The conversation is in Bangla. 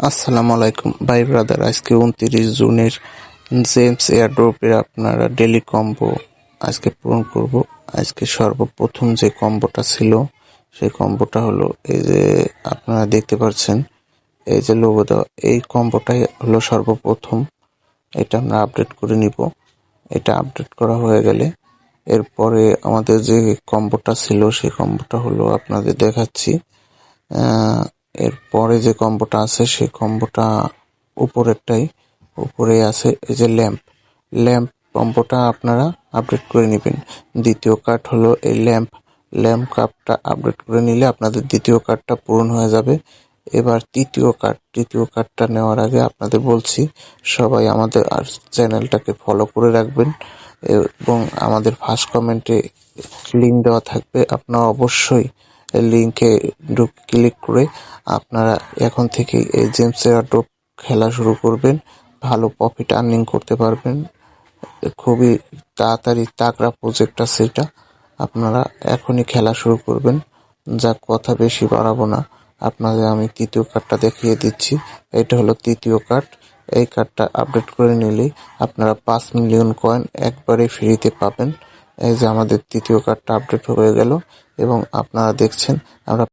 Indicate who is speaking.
Speaker 1: আসসালামু আলাইকুম। ভাই ব্রাদার, আজকে উনত্রিশ জুনের জেমস এয়ারড্রপের আপনারা ডেলি কম্বো আজকে পূরণ করব। আজকে সর্বপ্রথম যে কম্বোটা ছিল, সেই কম্বোটা হলো এই যে আপনারা দেখতে পাচ্ছেন, এই যে লোগো দেওয়া, এই কম্বোটাই হলো সর্বপ্রথম। এটা আমরা আপডেট করে নিব। এটা আপডেট করা হয়ে গেলে এরপরে আমাদের যে কম্বোটা ছিল, সেই কম্বোটা হলো আপনাদের দেখাচ্ছি। আহ, এরপরে যে কম্বোটা আছে সেই কম্বোটা উপরেরটাই উপরে আছে এই যে ল্যাম্প। ল্যাম্প কম্বোটা আপনারা আপডেট করে নেবেন। দ্বিতীয় কার্ড হলো এই ল্যাম্প। ল্যাম্প কার্ডটা আপডেট করে নিলে আপনাদের দ্বিতীয় কার্ডটা পূরণ হয়ে যাবে। এবার তৃতীয় কার্ড। তৃতীয় কার্ডটা নেওয়ার আগে আপনাদের বলছি সবাই আমাদের আর চ্যানেলটাকে ফলো করে রাখবেন এবং আমাদের ফার্স্ট কমেন্টে লিঙ্ক দেওয়া থাকবে। আপনারা অবশ্যই লিঙ্কে ঢুক ক্লিক করে আপনারা এখন থেকে এই জেমস এয়ারড্রপ খেলা শুরু করবেন। ভালো প্রফিট আর্নিং করতে পারবেন। খুবই তাড়াতাড়ি তাগড়া প্রজেক্ট আছে এটা। আপনারা এখনই খেলা শুরু করবেন। যা কথা বেশি বাড়াবো না। আপনাদের আমি তৃতীয় কার্ডটা দেখিয়ে দিচ্ছি। এটা হলো তৃতীয় কার্ড এই কার্ডটা আপডেট করে নিলেই আপনারা পাঁচ মিলিয়ন কয়েন একবারে ফ্রিতে পাবেন। এই যে আমাদের তৃতীয় কার্ডটা আপডেট হয়ে গেল এবং আপনারা দেখছেন আমরা